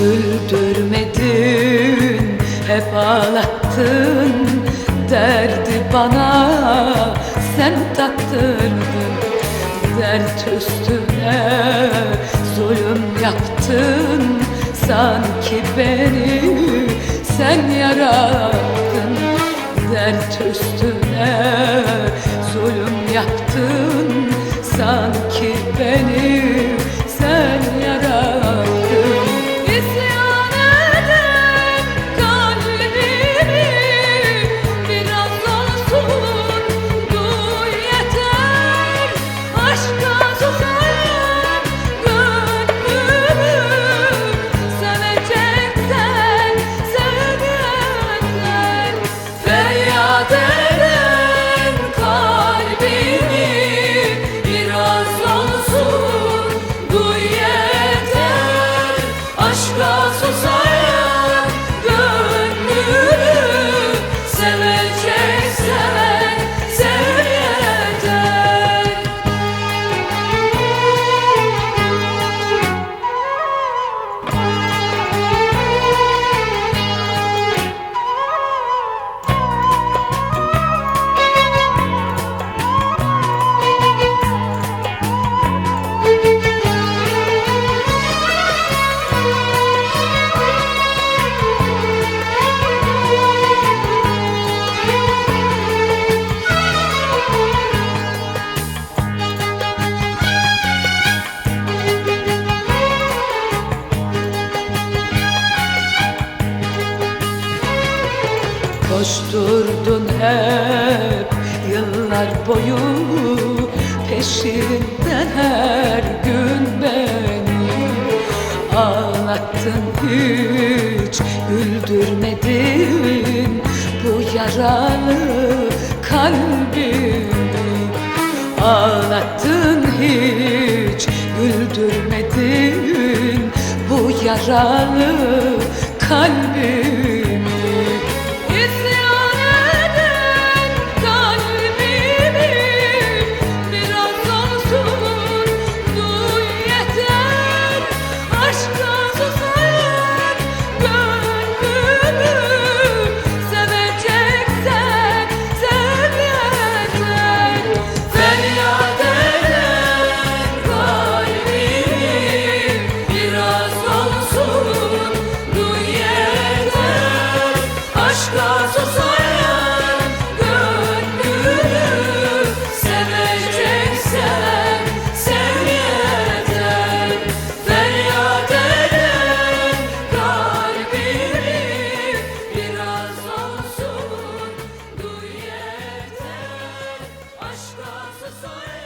güldürmedin Hep ağlattın. Derdi bana Sen taktırdın. Dert üstüne Zulüm yaptın. Sanki beni Sen yarattın. Dert üstüne Koşturdun hep yıllar boyu. Peşinden her gün beni Ağlattın hiç güldürmedin. Bu yaralı kalbimi Ağlattın hiç güldürmedin. Bu yaralı kalbimi Glory.